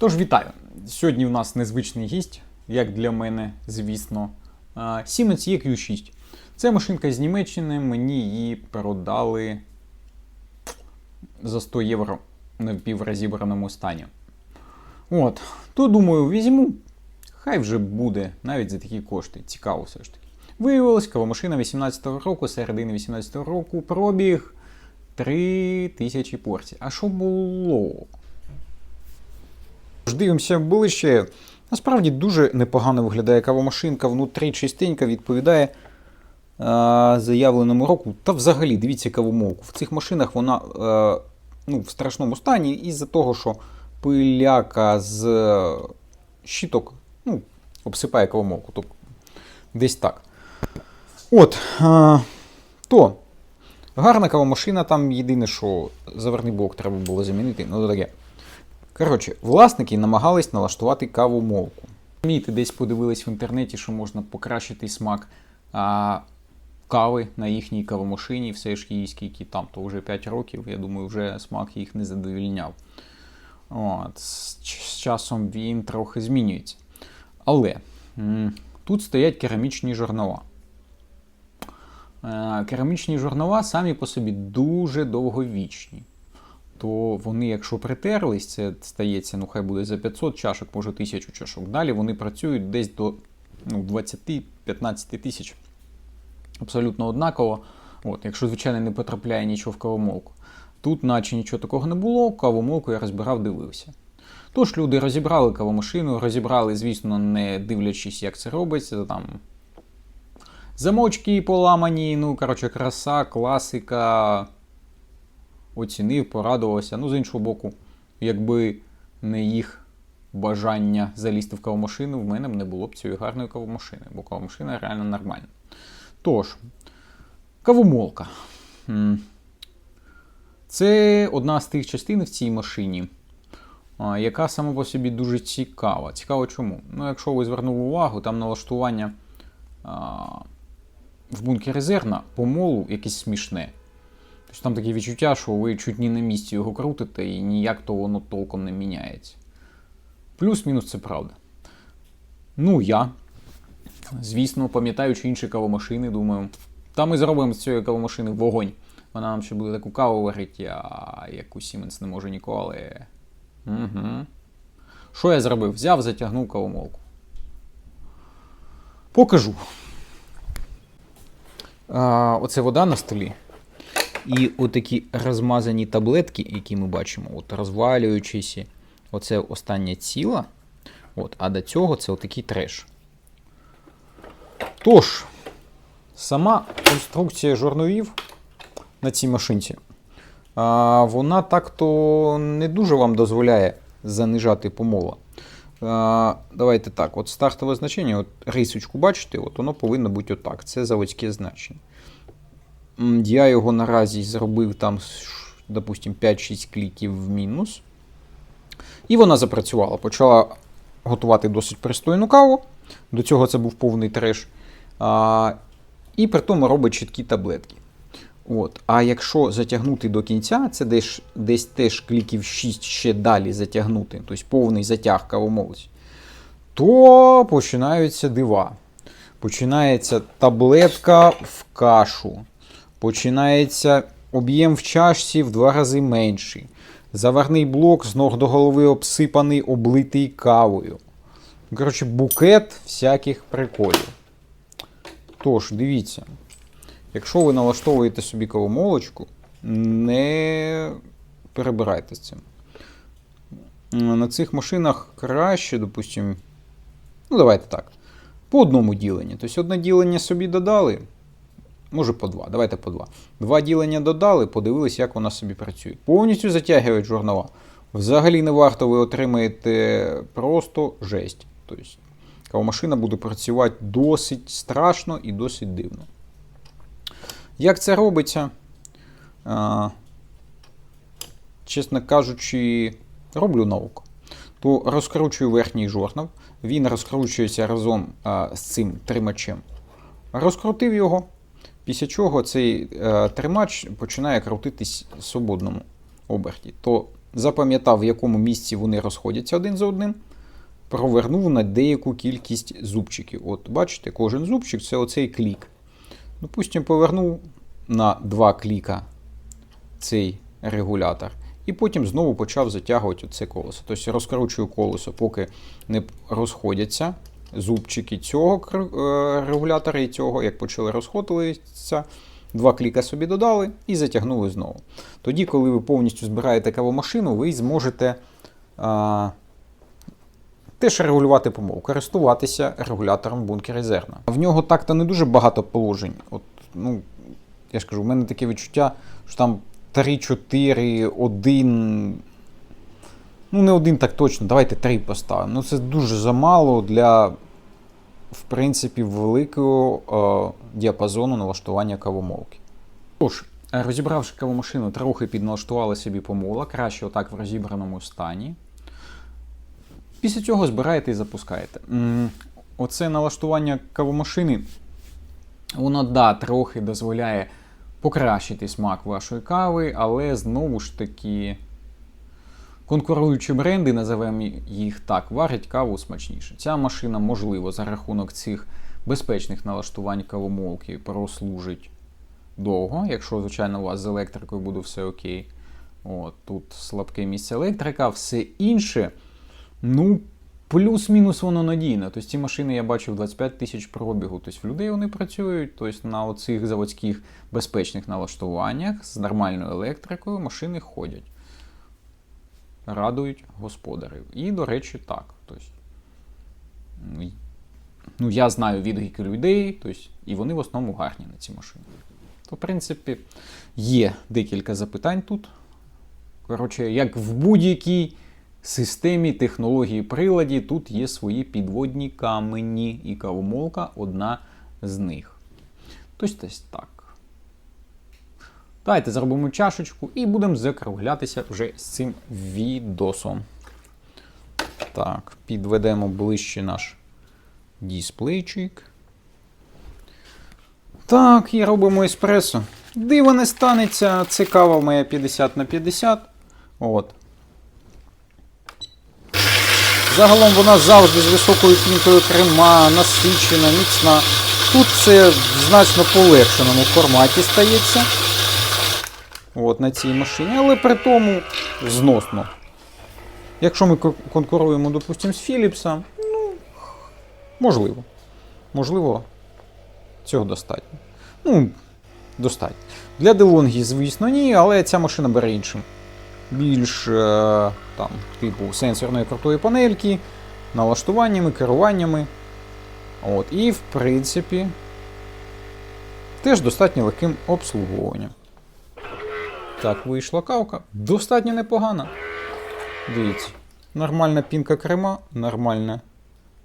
Тож вітаю! Сьогодні у нас незвичний гість, як для мене, звісно. Siemens EQ6. Це машинка з Німеччини, мені її продали за 100 євро на піврозібраному стані. От, то думаю, візьму. Хай вже буде навіть за такі кошти. Цікаво все ж таки. Виявилось, кавомашина 18-го року, середини 18-го року, пробіг 3000 порцій. А що було? Дивимося ближче. Насправді дуже непогано виглядає кавомашинка, внутрі чистенька відповідає а, заявленому року. Та взагалі, дивіться кавомолку. В цих машинах вона е, ну, в страшному стані із-за того, що пиляка з е, щиток ну, обсипає кавомолку. Тобто десь так. От. А, то. Гарна кавомашина, там єдине, що заверний блок треба було замінити. Ну, таке. Коротше, власники намагались налаштувати кавомолку. Розумієте, десь подивились в інтернеті, що можна покращити смак а, кави на їхній кавомашині, все ж їй скільки там, то вже 5 років, я думаю, вже смак їх не задовільняв. От, з, часом він трохи змінюється. Але м, тут стоять керамічні журнала. Е, Керамічні журнала самі по собі дуже довговічні. То вони, якщо притерлись, це стається, ну хай буде за 500 чашок, може 1000 чашок. Далі вони працюють десь до ну, 20-15 тисяч. Абсолютно однаково. От, якщо, звичайно, не потрапляє нічого в кавомолку. Тут, наче нічого такого не було, кавомолку я розбирав, дивився. Тож люди розібрали кавомашину, розібрали, звісно, не дивлячись, як це робиться. Там замочки поламані, ну, коротше, краса, класика. Оцінив, порадувався. Ну, з іншого боку, якби не їх бажання залізти в кавомашину, в мене б не було б цієї гарної кавомашини, бо кавомашина реально нормальна. Тож, кавомолка. Це одна з тих частин в цій машині, яка сама по собі дуже цікава. Цікаво чому? Ну, якщо ви звернули увагу, там налаштування а, в бункері зерна помолу якесь смішне. Тобто там таке відчуття, що ви чуть не на місці його крутите і ніяк то воно толком не міняється. Плюс-мінус це правда. Ну, я, звісно, пам'ятаючи інші кавомашини, думаю, та ми зробимо з цієї кавомашини вогонь. Вона нам ще буде таку каву варити, а яку Siemens не може ніколи. Угу. Що я зробив? Взяв, затягнув кавомолку. Покажу. А, оце вода на столі. І отакі розмазані таблетки, які ми бачимо, от розвалюючися, оце останнє тіло. От, а до цього це отакий треш. Тож, сама конструкція жорновів на цій машинці, вона так-то не дуже вам дозволяє занижати помола. Давайте так, от стартове значення, от рисочку бачите, от воно повинно бути отак. Це заводське значення. Я його наразі зробив там, допустим, 5-6 кліків в мінус. І вона запрацювала. Почала готувати досить пристойну каву. До цього це був повний треш. А, і при тому робить чіткі таблетки. От. А якщо затягнути до кінця, це десь, десь теж кліків 6 ще далі затягнути, тобто повний затяг кавомолці, то починаються дива. Починається таблетка в кашу. Починається об'єм в чашці в два рази менший. Заварний блок з ног до голови обсипаний, облитий кавою. Коротше, букет всяких приколів. Тож, дивіться, якщо ви налаштовуєте собі кавомолочку, не перебирайте з цим. На цих машинах краще, допустимо, ну давайте так, по одному діленню. Тобто одне ділення собі додали, може по два, давайте по два. Два ділення додали, подивились, як вона собі працює. Повністю затягують журнала. Взагалі не варто, ви отримаєте просто жесть. Тобто, кавомашина буде працювати досить страшно і досить дивно. Як це робиться? А, чесно кажучи, роблю науку. То розкручую верхній жорнов, він розкручується разом а, з цим тримачем. Розкрутив його, після чого цей е, тримач починає крутитись в свободному оберті. То запам'ятав, в якому місці вони розходяться один з одним, провернув на деяку кількість зубчиків. От бачите, кожен зубчик це оцей клік. Допустимо, повернув на два кліка цей регулятор. І потім знову почав затягувати це колесо. Тобто розкручую колесо, поки не розходяться зубчики цього е, регулятора і цього, як почали розходитися, два кліка собі додали і затягнули знову. Тоді, коли ви повністю збираєте кавомашину, ви зможете а, теж регулювати помол, користуватися регулятором бункера зерна. В нього так-то не дуже багато положень. От, ну, я ж кажу, в мене таке відчуття, що там 3, 4, 1. Ну, не один так точно, давайте 3 поставимо. Ну, це дуже замало для, в принципі, великого е, діапазону налаштування кавомолки. Тож, розібравши кавомашину, трохи підналаштували собі помола, краще отак в розібраному стані. Після цього збираєте і запускаєте. Оце налаштування кавомашини, воно да, трохи дозволяє покращити смак вашої кави, але знову ж таки конкуруючі бренди, називаємо їх так, варять каву смачніше. Ця машина, можливо, за рахунок цих безпечних налаштувань кавомолки прослужить довго, якщо, звичайно, у вас з електрикою буде все окей. От, тут слабке місце електрика, все інше, ну, плюс-мінус воно надійне. Тобто ці машини я бачив 25 тисяч пробігу. Тобто в людей вони працюють, тобто на оцих заводських безпечних налаштуваннях з нормальною електрикою машини ходять. Радують господарів. І, до речі, так. Тобто, ну, я знаю відгуки людей, тобто, і вони в основному гарні на ці машини. То, в принципі, є декілька запитань тут. Коротше, як в будь-якій системі технології приладі, тут є свої підводні камені, і кавомолка одна з них. Тобто так. Давайте зробимо чашечку і будемо закруглятися вже з цим відосом. Так, підведемо ближче наш дисплейчик. Так, і робимо еспресо. Диво не станеться, це кава моя 50 на 50. От. Загалом вона завжди з високою пінкою крема, насичена, міцна. Тут це в значно полегшеному форматі стається. От, на цій машині, але при тому зносно. Якщо ми конкуруємо, допустимо, з Philips, ну, можливо. Можливо, цього достатньо. Ну, достатньо. Для DeLonghi, звісно, ні, але ця машина бере іншим. Більш е, там, типу сенсорної крутої панельки, налаштуваннями, керуваннями. От, і, в принципі, теж достатньо легким обслуговуванням. Так, вийшла кавка. Достатньо непогана. Дивіться, нормальна пінка крема, нормальна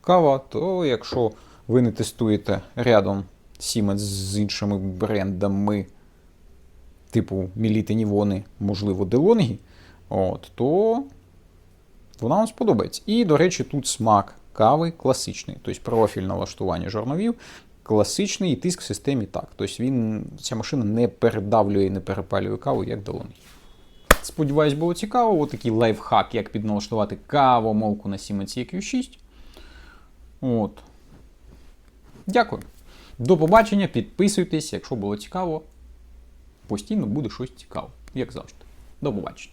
кава, то якщо ви не тестуєте рядом Siemens з іншими брендами, типу Міліти Нівони, можливо, Делонгі, от, то вона вам сподобається. І, до речі, тут смак кави класичний, тобто профіль налаштування жорновів, класичний тиск в системі так. Тобто він, ця машина не передавлює і не перепалює каву, як Делонгі. Сподіваюсь, було цікаво. Отакий лайфхак, як підналаштувати кавомолку на Siemens EQ6. От. Дякую. До побачення. Підписуйтесь, якщо було цікаво. Постійно буде щось цікаве, як завжди. До побачення.